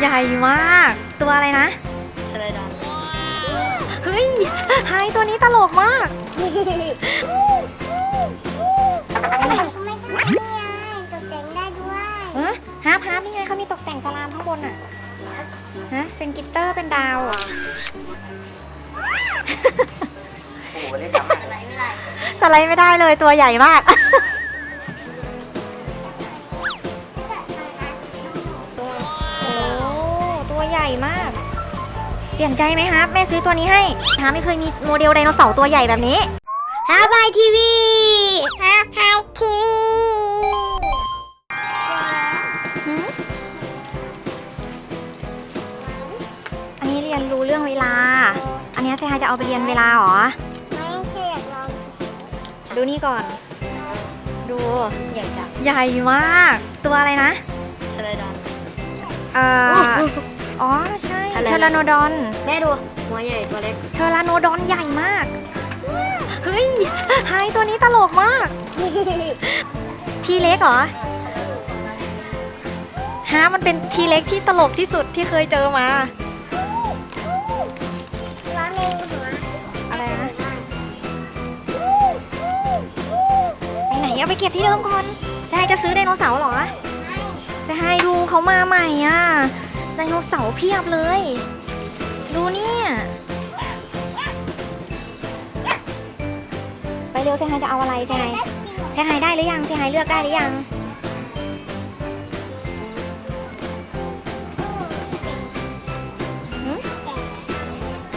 ใหญ่มาก ตัวอะไรนะอะไรดอนเฮ้ยไฮตัวนี้ตลกมากทำไมขนาดนี้อะตกแต่งได้ด้วยเออฮาร์ปฮาร์ปนี่ไงเขามีตกแต่งสลามข้างบนอะ ฮะ เป็นกลิตเตอร์ เป็นดาวอะโอ้โหเล่นดราม่าอะไรไม่ไรสไลด์ไม่ได้เลยตัวใหญ่มาก เปลี่ยนใจไหมครับ แม่ซื้อตัวนี้ให้ฮาไม่เคยมีโมเดลไดโนเสาร์ตัวใหญ่แบบนี้ฮาบายทีวีฮะไฮทีวีอันนี้เรียนรู้เรื่องเวลา อันนี้เซฮายจะเอาไปเรียนเวลาเหรอ ไม่ใช่อยากลองดูนี่ก่อน ดูใหญ่จังใหญ่มาก ตัวอะไรนะอะไรดอนเอ่อ อ๋อใช่อะไรนะ เทอราโนดอน แม่ดู หัวใหญ่ตัวเล็ก เทอราโนดอนใหญ่มาก เฮ้ยไฮตัวนี้ตลกมาก ทีเล็กเหรอฮะมันเป็นทีเล็กที่ตลกที่สุดที่เคยเจอมา ร้อนในหัวอะไรนะ ไปไหนเอาไปเก็บที่เดิมก่อนจะให้จะซื้อไดโนเสาร์เหรอ จะให้ดูเขามาใหม่อะ ไดโนเสาร์เพียบเลย ดูเนี่ย ไปเร็วเซฮายจะเอาอะไรเซฮายเซฮายได้หรือยังเซฮายเลือกได้หรือยัง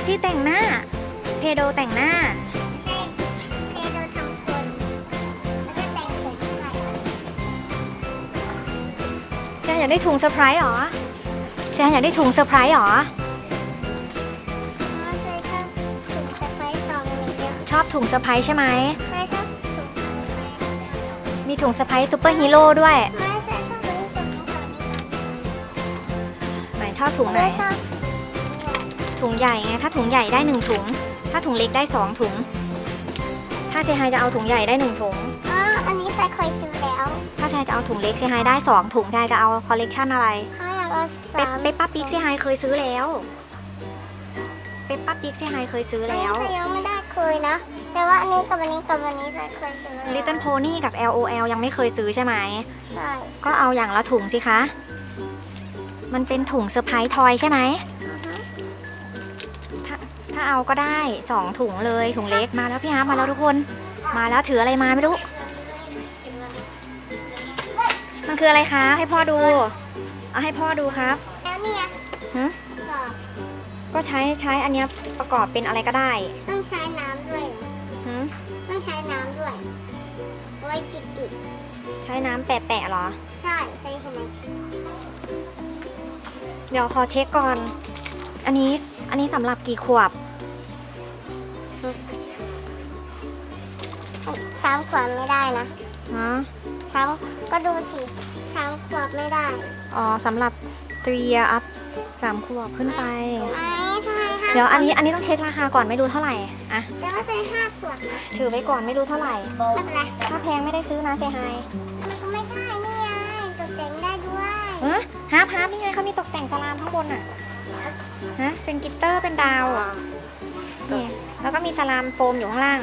ที่แต่งหน้า เพโดแต่งหน้าใช่เพโดทำคนแล้วก็แต่งผมด้วยเซฮายอยากได้ถุงเซอร์ไพรส์เหรอ เซฮายอยากได้ถุงเซอร์ไพรส์เหรอ อ๋อเคยชอบถุงสไปซ์ซองนี้เยอะชอบถุงเซอร์ไพรส์ใช่ไหมเคยชอบถุงสไปซ์มีถุงเซอร์ไพรส์ซูเปอร์ฮีโร่ด้วยไม่เคยชอบตัวนี้ตัวนี้ตัวนี้ไหนชอบถุงไหนเคยชอบถุงใหญ่ไง ถ้าถุงใหญ่ได้หนึ่งถุง ถ้าถุงเล็กได้สองถุง ถ้าเซฮายจะเอาถุงใหญ่ได้หนึ่งถุง อ๋ออันนี้ใส่เคยซื้อแล้วถ้าเซฮายจะเอาถุงเล็กเซฮายได้สองถุงเซฮายจะเอาคอลเลกชันอะไร เขาอยา กเอาเป๊ปสามเปปป้าปิ๊กเซฮายเคยซื้อแล้ว เปปป้าปิ๊กเซฮายเคยซื้อแล้ว อันนี้ยังไม่ได้เคยนะ แต่ว่าอันนี้กับอันนี้กับอันนี้ใส่เคยซื้อแล้ว Little Pony กับ LOL ยังไม่เคยซื้อใช่ไหม ใช่ก็เอาอย่างละถุงสิคะ มันเป็นถุงเซอร์ไพรส์ทอยใช่ไหม อือฮึถ้าถ้าเอาก็ได้สองถุงเลยถุงเล็กมาแล้วพี่ฮาร์ปมาแล้วทุกคน มาแล้วถืออะไรมาไม่รู้ มันคืออะไรคะ ให้พ่อดู เอาให้พ่อดูครับแล้วเนี่ยหึก็ก็ใช้ใช้อันเนี้ยประกอบเป็นอะไรก็ได้ต้องใช้น้ำด้วยหึต้องใช้น้ำด้วย ไว้ปิดปิดใช้น้ำแปะๆเหรอๆใช่ใช่ใช่ไหมเดี๋ยวขอเช็คก่อน อันนี้อันนี้สำหรับกี่ขวบสามขวบไม่ได้นะฮะสามก็ดูสิ สามขวบไม่ได้อ๋อสำหรับ three year up สามขวบขึ้นไปไอ้ทำไมห้าเดี๋ยวอันนี้อันนี้ต้องเช็คราคาก่อนไม่รู้เท่าไหร่อะแต่ว่าเป็นห้าขวบนะถือไว้ก่อนไม่รู้เท่าไหร่ ไม่เป็นไรถ้าแพงไม่ได้ซื้อนะเซฮายมันก็ไม่ได้นี่ไงตกแต่งได้ด้วยเออฮาร์ปฮาร์ปนี่ไงเขามีตกแต่งสลามข้างบนอะฮะเป็นกลิตเตอร์เป็นดาวอะนี่แล้วก็มีสลามโฟมอยู่ข้างล่าง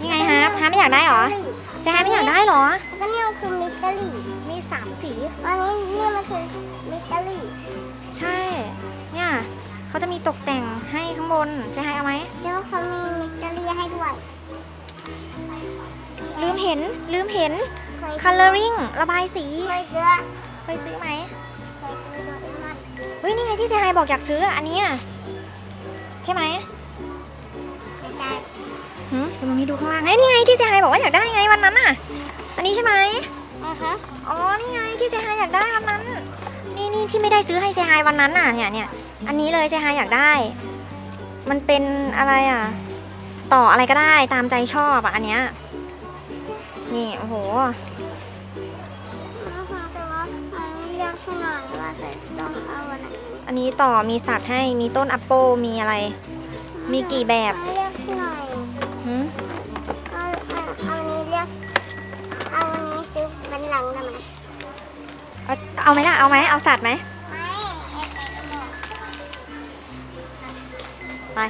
นี่ไงฮาร์ปฮาร์ปไม่อยากได้เหรอเซฮายไม่อยากได้เหรอ แล้วก็เนี่ยมันคือมิสเตอรี่มีสามสี อันนี้เนี่ยมันคือมิสเตอรี่ใช่ เนี่ยเขาจะมีตกแต่งให้ข้างบนเซฮายเอาไหม แล้วเขามีมิสเตอรี่ให้ด้วยลืมเห็น ลืมเห็น เคย coloring ระบายสี เคยซื้อเคยซื้อไหมเคยซื้อโดเรมอนเฮ้ย นี่ไงที่เซฮายบอกอยากซื้ออะอันเนี้ยใช่ไหม ไม่ใช่ หืมเดี๋ยวมันมีดูข้างล่างเอ้ยนี่ไงที่เซฮายบอกว่าอยากได้ไงวันนั้นน่ะ อันนี้ใช่ไหมอือฮะอ๋อ นี่ไงที่เซฮายอยากได้วันนั้น นี่นี่ที่ไม่ได้ซื้อให้เซฮายวันนั้นน่ะ เนี่ยเนี่ยอันนี้เลยเซฮายอยากได้ มันเป็นอะไรอะ ต่ออะไรก็ได้ตามใจชอบอะอันเนี้ย นี่โอ้โหอือฮะแต่ว่ามันเรียกขนาดว่าจะต้องเอาอะไรอันนี้ต่อมีสัตว์ให้ มีต้นแอปเปิลมีอะไร มีกี่แบบเรียกหน่ เอาไหมล่ะ เอาไหมเอาสัตว์ไหมไป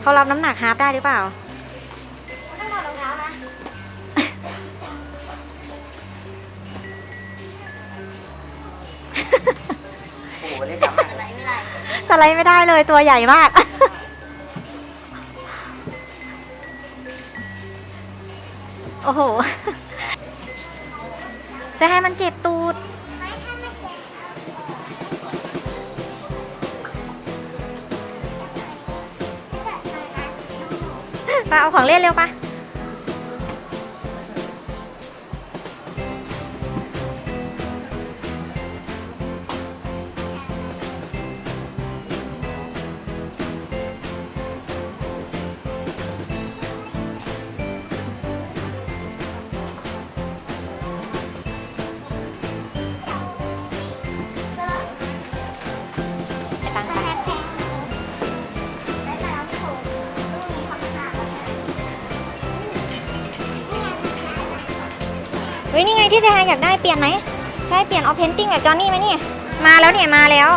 เขารับน้ำหนักฮาร์ปได้หรือเปล่าต้องถอดรองเท้านะสไลด์ไม่ได้เลยตัวใหญ่มากโอ้โห จะให้มันเจ็บตูด ไปเอาของเล่นเร็วปะ เฮ้ยนี่ไงที่เซฮายอยากได้เปลี่ยนไหมใช่เปลี่ยนเอาเพนติ้งแบบจอนนี่ไหมนี่มาแล้วเนี่ยมาแล้ว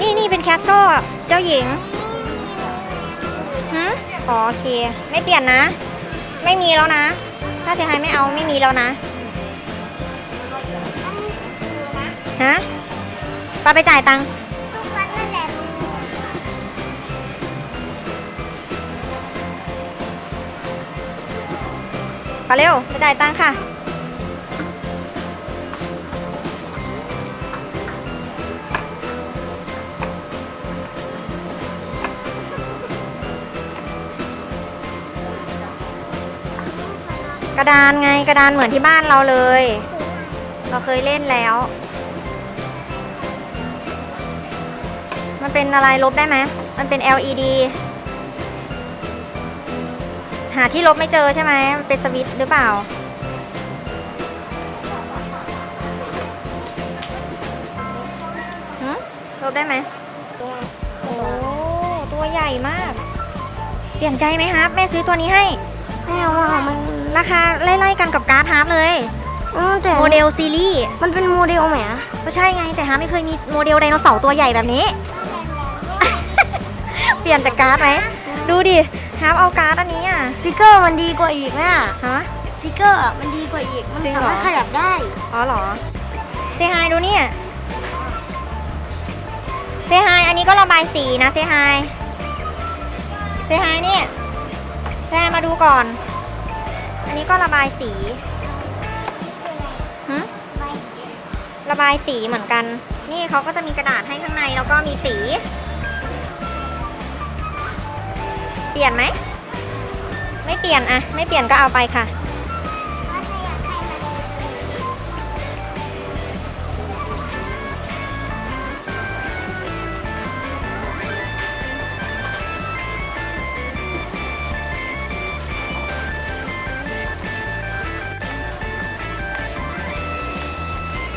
นี่นี่เป็นแคสโซ่เจ้าหญิงฮะอ๋อโอเคไม่เปลี่ยนนะ ไม่มีแล้วนะ ถ้าเซฮายไม่เอาไม่มีแล้วนะอันนี้คือนะฮะปาไปจ่ายตังค์ทุกวันนั่นแหละมึงปเร็วไปจ่ายตังค์ค่ะ กระดานไงกระดานเหมือนที่บ้านเราเลย เราเคยเล่นแล้ว มันเป็นอะไรลบได้ไหมมันเป็น LED หาที่ลบไม่เจอใช่ไหมมันเป็นสวิตช์หรือเปล่า ลบได้ไหมโอ้ ตัวใหญ่มาก เปลี่ยนใจไหมครับ แม่ซื้อตัวนี้ให้ไม่เอามัน ราคาไล่ๆกันกับการ์ดฮาร์ปเลยเออแต่โมเดลซีรีส์มันเป็นโมเดลไหมอะก็ใช่ไงแต่ฮาร์ปไม่เคยมีโมเดลไดโนเสาร์ตัวใหญ่แบบนี้ เปลี่ยนจากการ์ดไหมดูดิฮาร์ปเอาการ์ดอันนี้อะฟิกเกอร์มันดีกว่าอีกนะฮะ ฟิกเกอร์อะมันดีกว่าอีก มันจริงสาเหรอมารถขยับได้ อ๋อเหรอเซฮายดูเนี่ยเซฮายอันนี้ก็ระบายสีนะเซฮายเซฮายเนี่ยเซฮายมาดูก่อนอั นนี้ก็ระบายสีหึระบายสีเหมือนกัน นี่เขาก็จะมีกระดาษให้ข้างในแล้วก็มีสี เปลี่ยนไหม ไม่เปลี่ยนอะไม่เปลี่ยนก็เอาไปค่ะ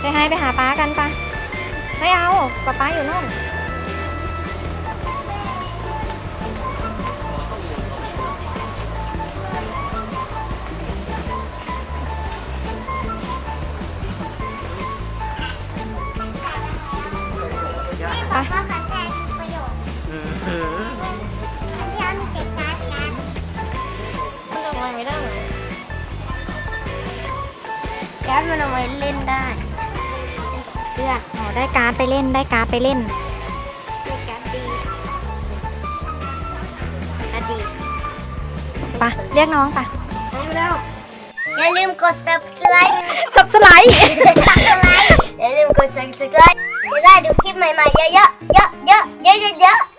ไปให้ไปหาป้ากันปะไม่เอาป้าป้าอยู่นู่นบอกว่าพันแทนมีประโยชน์อืมอืมพันที่เอามีเก็บการ์ดการ์ดมันทำไมไม่ได้เหรอแก๊สมันเอาไว้เล่นได้ เลือกอ๋อได้การ์ดไปเล่นได้การ์ดไปเล่นมีแก๊สดีอะดีปะเรียกน้องปะไม่แล้วอย่าลืมกด subscribe สับสไลด์ subscribe อย่าลืมกด subscribe จะได้ดูคลิปใหม่ๆเยอะๆเยอะๆเยอะๆเยอะๆ